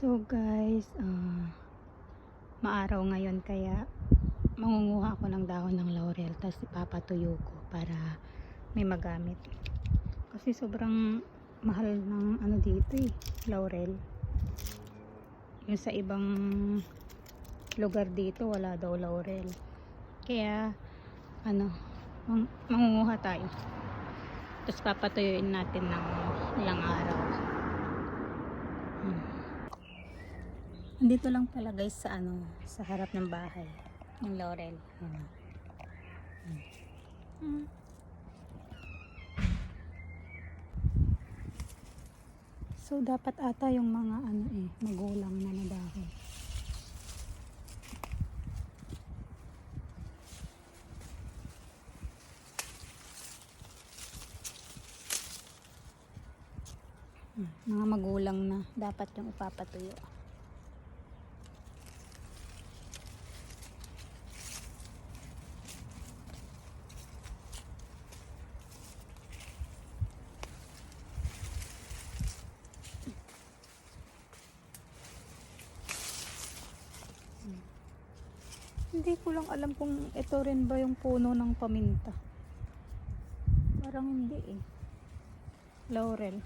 So guys, ah, maaraw ngayon kaya mangunguha ako ng dahon ng laurel tapos ipapatuyo ko para may magamit. Kasi sobrang mahal ng ano dito eh, laurel. Yung sa ibang lugar dito wala daw laurel. Kaya ano, mang mangunguha tayo. Tapos papatuyuin natin ng ilang araw. Hmm. Andito lang pala guys sa ano, sa harap ng bahay. Yung laurel. Ano. Hmm. So dapat ata yung mga ano eh, magulang na na. Hmm, Mga magulang na dapat yung ipapatuyo. Hindi ko lang alam kung ito rin ba yung puno ng paminta. Parang hindi eh. Laurel.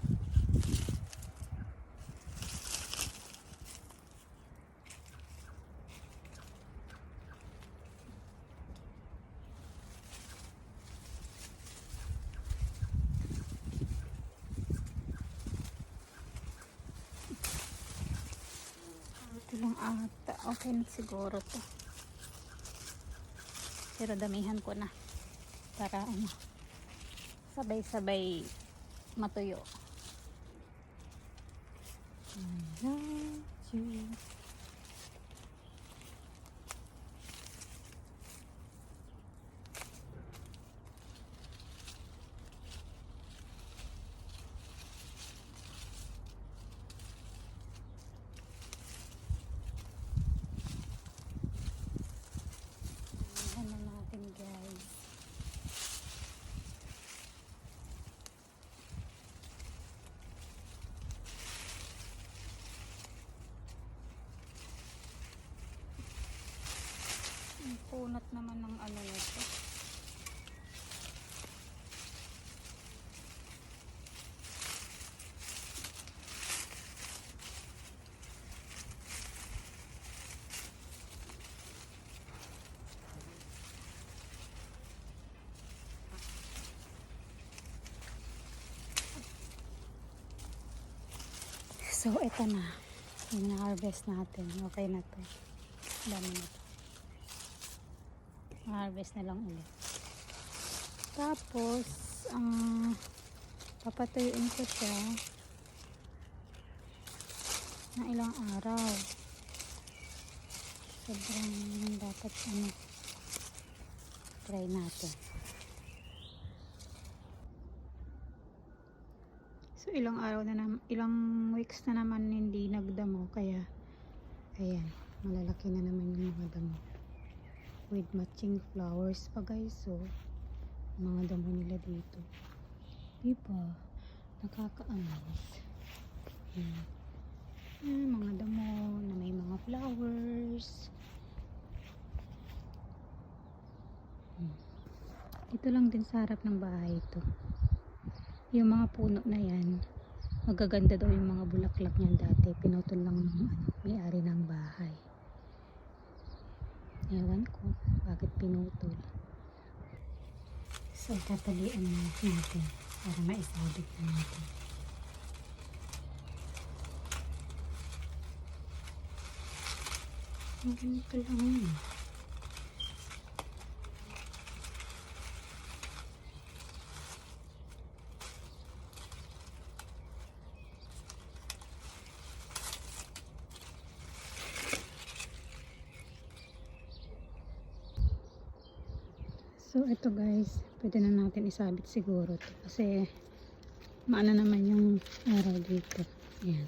Ito lang ata. Okay na siguro to. Pero damihan ko na. Para ano, sabay-sabay matuyo. Ayan. Ayan na natin guys. Ang punat naman ng ano nito. So, ito na. Yung na-harvest natin. Okay na to. Dami na to. Harvest na lang ulit. Tapos, ang papatuyuin ko siya na ilang araw. Sobrang dapat ano try natin. So ilang araw na naman, ilang weeks na naman hindi nagdamo kaya ayan, malalaki na naman yung mga damo with matching flowers pa guys so mga damo nila dito. Diba? Nakakaamis yan yan mga damo na may mga flowers. Hmm. dito lang din sa harap ng bahay ito yung mga puno na yan magaganda daw yung mga bulaklak niyan dati. Pinutol lang ng ano, may-ari ng bahay ewan ko bakit pinutol? So tatalian na natin para maisabit na natin. Ang ganito lang yun So ito guys, pwede na natin isabit siguro to kasi maana naman yung araw dito. Ayan.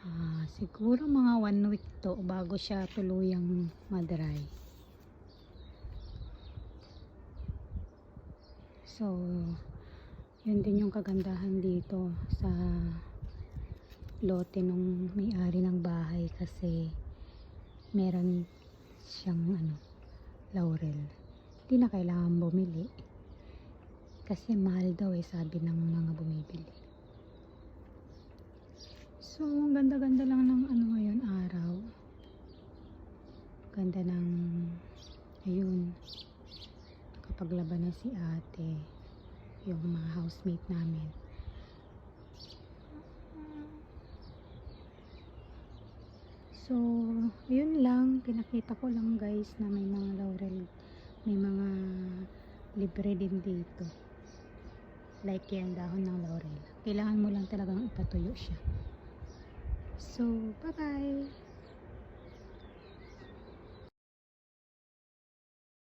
Ah, siguro mga one week to bago siya tuluyang madry. So, yun din yung kagandahan dito sa lote nung may-ari ng bahay kasi meron siyang ano, laurel. Hindi na kailangan bumili. Kasi mahal daw eh, sabi ng mga bumibili. So, ganda-ganda lang ng ano ngayon, araw. Ganda ng, ayun, nakapaglaban na si ate, yung mga housemate namin. So, yun lang. Pinakita ko lang guys na may mga laurel, may mga libre din dito. Like yan, dahon ng laurel. Kailangan mo lang talagang ipatuyo siya. So, bye-bye!